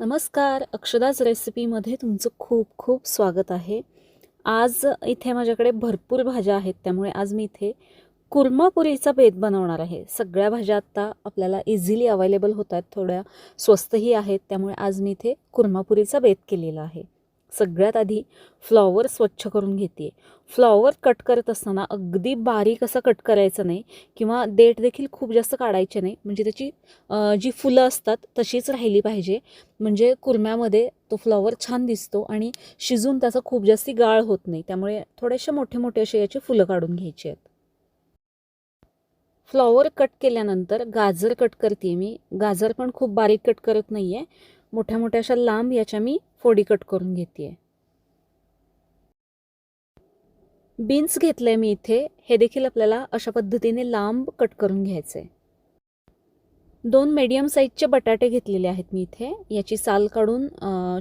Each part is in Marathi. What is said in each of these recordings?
नमस्कार. अक्षदाज रेसिपीमध्ये तुमचं खूप खूप स्वागत आहे. आज इथे माझ्याकडे भरपूर भाज्या आहेत त्यामुळे आज मी इथे कुर्मापुरीचा बेत बनवणार आहे. सगळ्या भाज्या आत्ता आपल्याला इझिली अवेलेबल होत आहेत थोड्या स्वस्तही आहेत त्यामुळे आज मी इथे कुर्मापुरीचा बेत केलेला आहे. सगळ्यात आधी फ्लॉवर स्वच्छ करून घेते. फ्लॉवर कट करत असताना अगदी बारीक असं कट करायचं नाही किंवा देठ देखील खूप जास्त काढायचे नाही. म्हणजे त्याची जी फुलं असतात तशीच राहिली पाहिजे. म्हणजे कुर्म्यामध्ये तो फ्लॉवर छान दिसतो आणि शिजून त्याचा खूप जास्ती गाळ होत नाही. त्यामुळे थोडेसे मोठे मोठे असे याचे फुलं काढून घ्यायची आहेत. फ्लॉवर कट केल्यानंतर गाजर कट करते मी. गाजर पण खूप बारीक कट करत नाही आहे मोठ्या मोठ्या अशा लांब याच्या मी फोडी कट करून घेते बीन्स घेतले मी इथे. हे देखील आपल्याला अशा पद्धतीने लांब कट करून घ्यायचं आहे दोन मीडियम साईजचे बटाटे घेतलेले आहेत मी इथे. याची साल काढून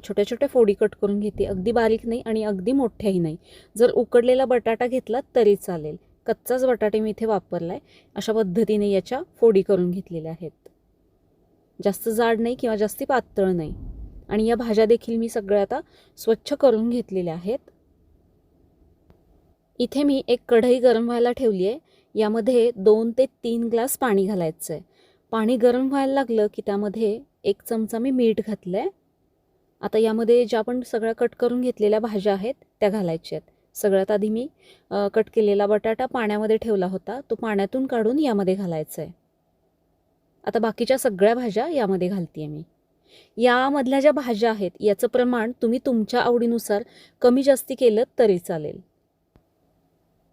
छोट्या छोट्या फोडी कट करून घेते. अगदी बारीक नाही आणि अगदी मोठ्याही नाही. जर उकडलेला बटाटा घेतला तरी चालेल. कच्चाच बटाटे मी इथे वापरला आहे अशा पद्धतीने याच्या फोडी करून घेतलेल्या आहेत. जास्त जाड नाही किंवा जास्ती पातळ नाही. आणि या भाज्या देखील मी सगळ्या आता स्वच्छ करून घेतलेल्या आहेत. इथे मी एक कढई गरम व्हायला ठेवली आहे. यामध्ये दोन ते तीन ग्लास पाणी घालायचं आहे. पाणी गरम व्हायला लागलं की त्यामध्ये एक चमचा मी मीठ घातलं आहे आता यामध्ये ज्या आपण सगळ्या कट करून घेतलेल्या भाज्या आहेत त्या घालायच्या आहेत. सगळ्यात आधी मी कट केलेला बटाटा पाण्यामध्ये ठेवला होता. तो पाण्यातून काढून यामध्ये घालायचा आहे. आता बाकीच्या सगळ्या भाज्या यामध्ये घालते मी. यामधल्या ज्या भाज्या आहेत याचं प्रमाण तुम्ही तुमच्या आवडीनुसार कमी जास्ती केलं तरी चालेल.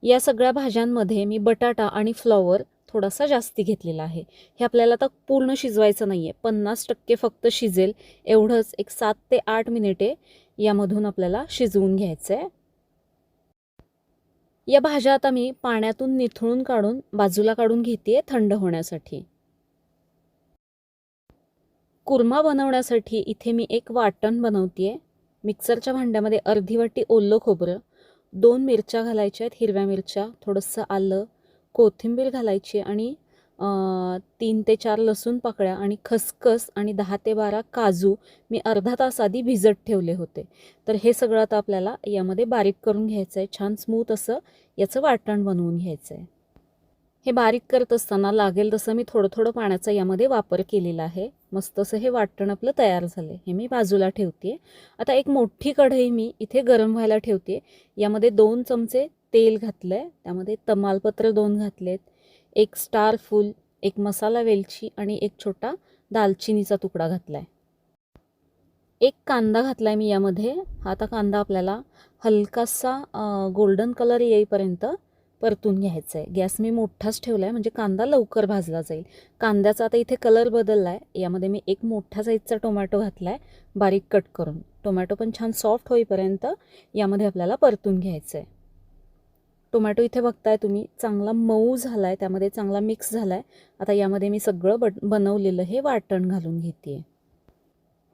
या सगळ्या भाज्यांमध्ये मी बटाटा आणि फ्लॉवर थोडासा जास्ती घेतलेला आहे. हे आपल्याला आता पूर्ण शिजवायचं नाही आहे पन्नास टक्के फक्त शिजेल. एवढंच एक सात ते आठ मिनिटे यामधून आपल्याला शिजवून घ्यायचं आहे या भाज्या आता मी पाण्यातून निथळून काढून बाजूला काढून घेते थंड होण्यासाठी. कुर्मा बनवण्यासाठी इथे मी एक वाटण बनवते मिक्सरच्या भांड्यामध्ये अर्धी वाटी ओलं खोबरं दोन मिरच्या घालायच्या आहेत हिरव्या मिरच्या थोडंसं आलं कोथिंबीर घालायची आणि तीन ते चार लसूण पाकळ्या आणि खसखस आणि दहा ते बारा काजू मी अर्धा तास आधी भिजत ठेवले होते. तर हे सगळं आता आपल्याला यामध्ये बारीक करून घ्यायचं आहे छान स्मूथ असं याचं वाटण बनवून घ्यायचं आहे हे बारीक करत असताना लागेल तसं मी थोडं थोडं पाण्याचा यामध्ये वापर केलेला आहे. मस्त असं हे वाटण आपलं तयार झालं हे मी बाजूला ठेवते आता एक मोठी कढई मी इथे गरम व्हायला ठेवते यामध्ये दोन चमचे तेल घातलं आहे त्यामध्ये तमालपत्र दोन घातलेत. एक स्टार फूल एक मसाला वेलची आणि एक छोटा दालचिनीचा तुकडा घातला आहे एक कांदा घातला आहे मी यामध्ये. हा आता कांदा आपल्याला हलकासा गोल्डन कलर येईपर्यंत परतून घ्यायचं आहे गॅस मी मोठाच ठेवला आहे म्हणजे कांदा लवकर भाजला जाईल. कांद्याचा आता इथे कलर बदलला आहे यामध्ये मी एक मोठ्या साईजचा टोमॅटो घातला आहे बारीक कट करून. टोमॅटो पण छान सॉफ्ट होईपर्यंत यामध्ये आपल्याला परतून घ्यायचं आहे टोमॅटो इथे बघताय तुम्ही चांगला मऊ झाला आहे त्यामध्ये चांगला मिक्स झाला आहे आता यामध्ये मी सगळं बट बनवलेलं हे वाटण घालून घेते आहे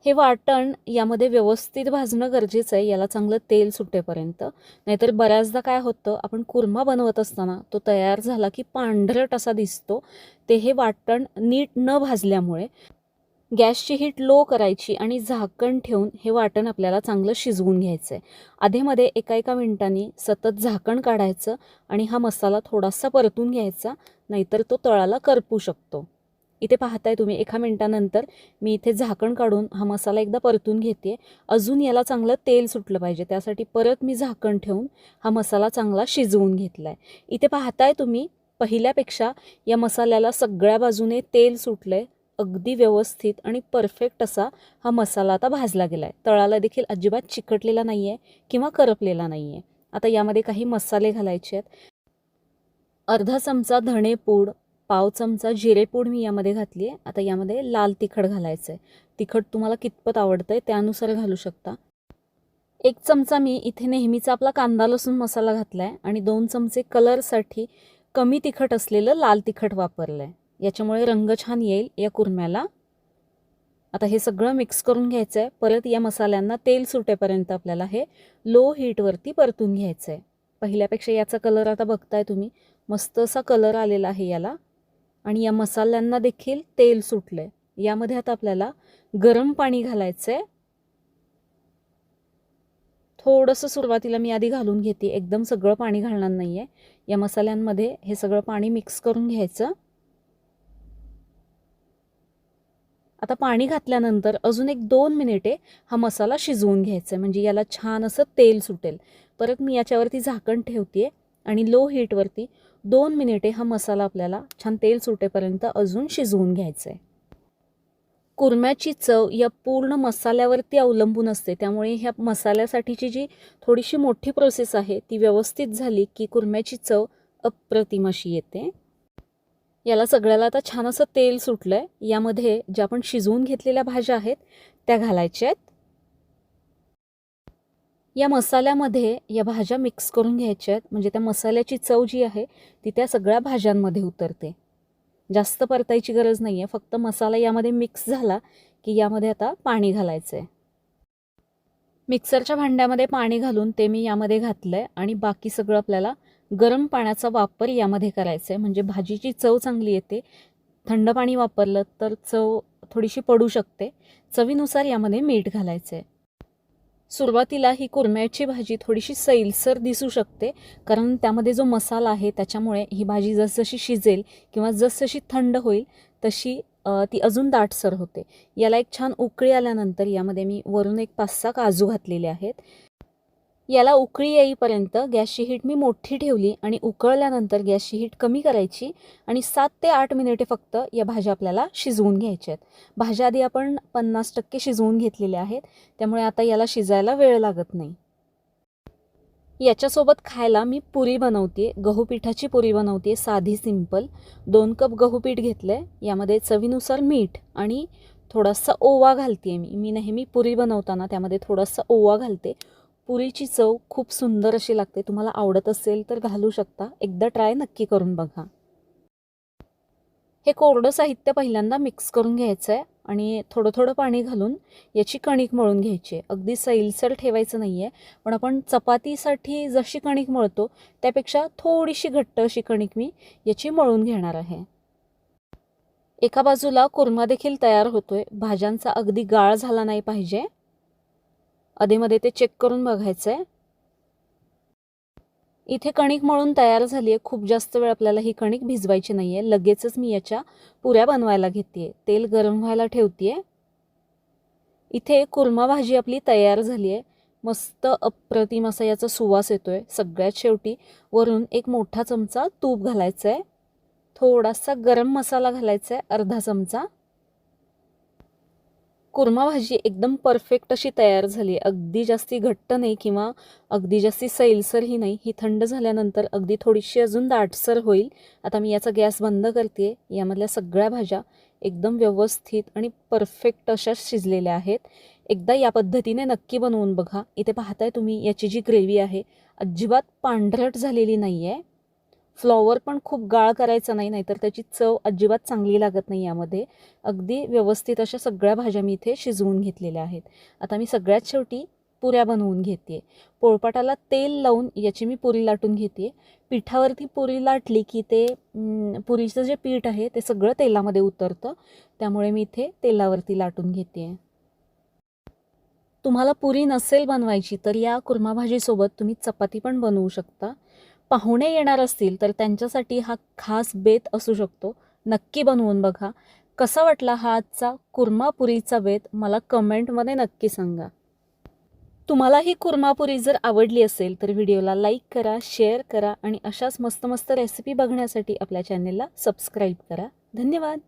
हे वाटण यामध्ये व्यवस्थित भाजणं गरजेचं आहे याला चांगलं तेल सुटेपर्यंत. नाहीतर बऱ्याचदा काय होतं आपण कुर्मा बनवत असताना तो तयार झाला की पांढरट असा दिसतो. ते हे वाटण नीट न भाजल्यामुळे गॅसची हीट लो करायची आणि झाकण ठेवून हे वाटण आपल्याला चांगलं शिजवून घ्यायचं आहे आधेमध्ये एका एका मिनिटांनी सतत झाकण काढायचं आणि हा मसाला थोडासा परतून घ्यायचा नाहीतर तो तळाला करपू शकतो. इथे पाहताय तुम्ही एका मिनिटानंतर मी इथे झाकण काढून हा मसाला एकदा परतून घेते. अजून याला चांगलं तेल सुटलं पाहिजे त्यासाठी परत मी झाकण ठेवून हा मसाला चांगला शिजवून घेतला आहे इथे पाहताय तुम्ही पहिल्यापेक्षा या मसाल्याला सगळ्या बाजूने तेल सुटलं आहे अगदी व्यवस्थित आणि परफेक्ट असा हा मसाला आता भाजला गेला आहे तळाला देखील अजिबात चिकटलेला नाही आहे किंवा करपलेला नाही आहे आता यामध्ये काही मसाले घालायचे आहेत. अर्धा चमचा धणेपूड पाव चमचा जिरेपूड मी यामध्ये घातली आहे आता यामध्ये लाल तिखट घालायचं आहे तिखट तुम्हाला कितपत आवडतं आहे त्यानुसार घालू शकता. एक चमचा मी इथे नेहमीचा आपला कांदा लसूण मसाला घातला आहे आणि दोन चमचे कलरसाठी कमी तिखट असलेलं लाल तिखट वापरलं आहे याच्यामुळे रंग छान येईल या कुर्म्याला. आता हे सगळं मिक्स करून घ्यायचं आहे परत या मसाल्यांना तेल सुटेपर्यंत आपल्याला हे लो हीटवरती परतून घ्यायचं आहे पहिल्यापेक्षा याचा कलर आता बघताय तुम्ही. मस्त असा कलर आलेला आहे याला. आणि या मसाल्यांना देखील तेल सुटलं आहे यामध्ये आता आपल्याला गरम पाणी घालायचं आहे थोडंसं सुरुवातीला मी आधी घालून घेते. एकदम सगळं पाणी घालणार नाही आहे या मसाल्यांमध्ये हे सगळं पाणी मिक्स करून घ्यायचं. आता पाणी घातल्यानंतर अजून एक दोन मिनिटे हा मसाला शिजवून घ्यायचा आहे म्हणजे याला छान असं तेल सुटेल. परत मी याच्यावरती झाकण ठेवते आणि लो हीटवरती दोन मिनिटे हा मसाला आपल्याला छान तेल सुटेपर्यंत अजून शिजवून घ्यायचं आहे कुर्म्याची चव या पूर्ण मसाल्यावरती अवलंबून असते. त्यामुळे ह्या मसाल्यासाठीची जी थोडीशी मोठी प्रोसेस आहे ती व्यवस्थित झाली की कुर्म्याची चव अप्रतिम अशी येते. याला सगळ्याला आता छान असं तेल सुटलं आहे यामध्ये ज्या आपण शिजवून घेतलेल्या भाज्या आहेत त्या घालायच्या आहेत. या मसाल्यामध्ये या भाज्या मिक्स करून घ्यायच्या आहेत. म्हणजे त्या मसाल्याची चव जी आहे ती त्या सगळ्या भाज्यांमध्ये उतरते. जास्त परतायची गरज नाही आहे फक्त मसाला यामध्ये मिक्स झाला की यामध्ये आता पाणी घालायचं आहे मिक्सरच्या भांड्यामध्ये पाणी घालून ते मी यामध्ये घातलं आहे आणि बाकी सगळं आपल्याला गरम पाण्याचा वापर यामध्ये करायचा आहे म्हणजे भाजीची चव चांगली येते. थंड पाणी वापरलं तर चव थोडीशी पडू शकते. चवीनुसार यामध्ये मीठ घालायचं आहे सुरुवातीला ही कुरम्याची भाजी थोडीशी सैलसर दिसू शकते कारण त्यामध्ये जो मसाला आहे त्याच्यामुळे ही भाजी जसजशी शिजेल किंवा जसजशी थंड होईल तशी ती अजून दाटसर होते. याला एक छान उकळी आल्यानंतर यामध्ये मी वरून एक पाच सहा काजू घातलेले आहेत. याला उकळी येईपर्यंत गॅसची हीट मी मोठी ठेवली आणि उकळल्यानंतर गॅसची हीट कमी करायची आणि सात ते आठ मिनिटे फक्त या भाज्या आपल्याला शिजवून घ्यायच्या आहेत. भाज्या आधी आपण पन्नास टक्के शिजवून घेतलेल्या आहेत. त्यामुळे आता याला शिजायला वेळ लागत नाही. याच्यासोबत खायला मी पुरी बनवते गहू पिठाची पुरी बनवते साधी सिंपल. दोन कप गहू पीठ घेतलं आहे यामध्ये चवीनुसार मीठ आणि थोडासा ओवा घालते मी. मी नेहमी पुरी बनवताना त्यामध्ये थोडासा ओवा घालते. पुरीची चव खूप सुंदर अशी लागते. तुम्हाला आवडत असेल तर घालू शकता. एकदा ट्राय नक्की करून बघा. हे कोरडं साहित्य पहिल्यांदा मिक्स करून घ्यायचं आहे आणि थोडं थोडं पाणी घालून याची कणिक मळून घ्यायची आहे. अगदी सैलसर ठेवायचं नाही आहे पण आपण चपातीसाठी जशी कणिक मळतो त्यापेक्षा थोडीशी घट्ट अशी कणिक मी याची मळून घेणार आहे. एका बाजूला कुर्मा देखील तयार होतोय. भाज्यांचा अगदी गाळ झाला नाही पाहिजे. अधेमध्ये ते चेक करून बघायचं आहे इथे कणिक मळून तयार झाली आहे खूप जास्त वेळ आपल्याला ही कणिक भिजवायची नाही आहे लगेचच मी याच्या पुऱ्या बनवायला घेते तेल गरम व्हायला ठेवते इथे कुर्मा भाजी आपली तयार झाली आहे मस्त अप्रतिम असा याचा सुवास येतोय. सगळ्यात शेवटी वरून एक मोठा चमचा तूप घालायचं आहे थोडासा गरम मसाला घालायचा आहे अर्धा चमचा. कुर्मा भाजी एकदम परफेक्ट अशी तयार झाली. अगदी जास्ती घट्ट नाही किंवा अगदी जास्ती सैलसरही नाही. ही थंड झाल्यानंतर अगदी थोडीशी अजून दाटसर होईल. आता मी याचा गॅस बंद करते यामधल्या सगळ्या भाज्या एकदम व्यवस्थित आणि परफेक्ट अशा शिजलेल्या आहेत. एकदा या पद्धतीने नक्की बनवून बघा. इथे पाहताय तुम्ही याची जी ग्रेव्ही आहे अजिबात पांढरट झालेली नाही आहे फ्लॉवर पण खूप गाळ करायचा नाही नाहीतर त्याची चव अजिबात चांगली लागत नाही यामध्ये. अगदी व्यवस्थित अशा सगळ्या भाज्या मी इथे शिजवून घेतलेल्या आहेत. आता मी सगळ्यात शेवटी पुऱ्या बनवून घेते पोळपाटाला तेल लावून याची मी पुरी लाटून घेते पिठावरती पुरी लाटली की ते पुरीचं जे पीठ आहे ते सगळं तेलामध्ये उतरतं. त्यामुळे मी इथे तेलावरती लाटून घेते तुम्हाला पुरी नसेल बनवायची तर या कुर्मा भाजीसोबत तुम्ही चपाती पण बनवू शकता. पाहुणे येणार असतील तर त्यांच्यासाठी हा खास बेत असू शकतो. नक्की बनवून बघा. कसा वाटला हा आजचा कुर्मापुरीचा बेत? मला कमेंटमध्ये नक्की सांगा. तुम्हाला ही कुर्मापुरी जर आवडली असेल तर व्हिडिओला लाईक करा शेअर करा आणि अशाच मस्त मस्त रेसिपी बघण्यासाठी आपल्या चॅनेलला सबस्क्राईब करा. धन्यवाद.